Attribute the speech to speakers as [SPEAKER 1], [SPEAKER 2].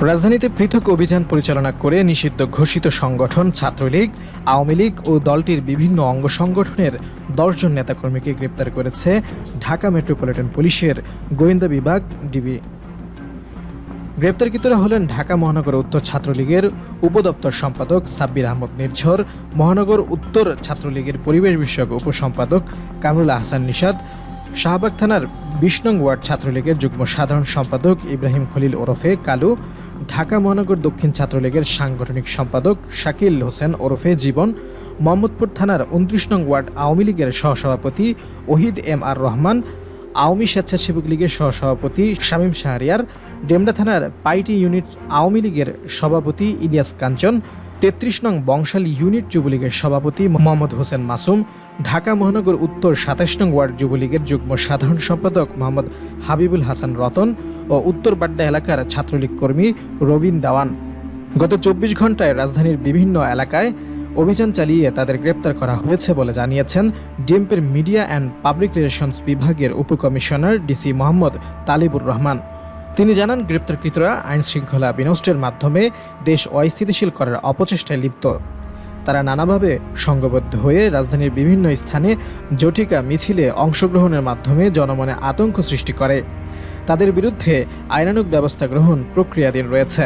[SPEAKER 1] রাজধানীতে পৃথক অভিযান পরিচালনা করে নিষিদ্ধ ঘোষিত সংগঠন, ছাত্রলীগ, আওয়ামী লীগ ও দলটির বিভিন্ন অঙ্গ সংগঠনের দশজন নেতাকর্মীকে গ্রেপ্তার করেছে ঢাকা মেট্রোপলিটন পুলিশের গোয়েন্দা বিভাগ, ডিবি। গ্রেপ্তারকৃতরা হলেন ঢাকা মহানগর উত্তর ছাত্রলীগের উপদপ্তর সম্পাদক সাব্বির আহমদ নির্ঝর, মহানগর উত্তর ছাত্রলীগের পরিবেশ বিষয়ক উপসম্পাদক কামরুল আহসান নিষাদ শাহবাগ থানার নং ওয়ার্ড ছাত্রলীগের যুগ্ম সাধারণ সম্পাদক ইব্রাহিম খলিল ওরফে কালু ঢাকা মহানগর দক্ষিণ ছাত্রলীগের সাংগঠনিক সম্পাদক শাকিল হোসেন ওরফে জীবন, মোহাম্মদপুর থানার উনত্রিশ নং ওয়ার্ড আওয়ামী লীগের সহসভাপতি ওহিদ এম আর রহমান, আওয়ামী স্বেচ্ছাসেবক লীগের সহসভাপতি শামীম শাহরিয়ার ডেমরা থানার পাইটি ইউনিট আওয়ামী লীগের সভাপতি ইলিয়াস কাঞ্চন তেত্রিশ নং বংশালী ইউনিট যুবলীগের সভাপতি মোহাম্মদ হোসেন মাসুম, ঢাকা মহানগর উত্তর সাতাশ নং ওয়ার্ড যুবলীগের যুগ্ম সাধারণ সম্পাদক মোহাম্মদ হাবিবুল হাসান রতন ও উত্তর বাড্ডা এলাকার ছাত্রলীগ কর্মী রবিন দাওয়ান। গত চব্বিশ ঘন্টায় রাজধানীর বিভিন্ন এলাকায় অভিযান চালিয়ে তাদের গ্রেপ্তার করা হয়েছে বলে জানিয়েছেন ডিএমপির মিডিয়া অ্যান্ড পাবলিক রিলেশনস বিভাগের উপকমিশনার ডিসি মোহাম্মদ তালিবুর রহমান। তিনি জানান, গ্রেপ্তারকৃতরা আইন শৃঙ্খলা বিনষ্টের মাধ্যমে দেশ অস্থিতিশীল করার অপচেষ্টায় লিপ্ত। তারা নানাভাবে সংঘবদ্ধ হয়ে রাজধানীর বিভিন্ন স্থানে জটিকা মিছিলে অংশগ্রহণের মাধ্যমে জনমনে আতঙ্ক সৃষ্টি করে। তাদের বিরুদ্ধে আইনানুগ ব্যবস্থা গ্রহণ প্রক্রিয়াধীন রয়েছে।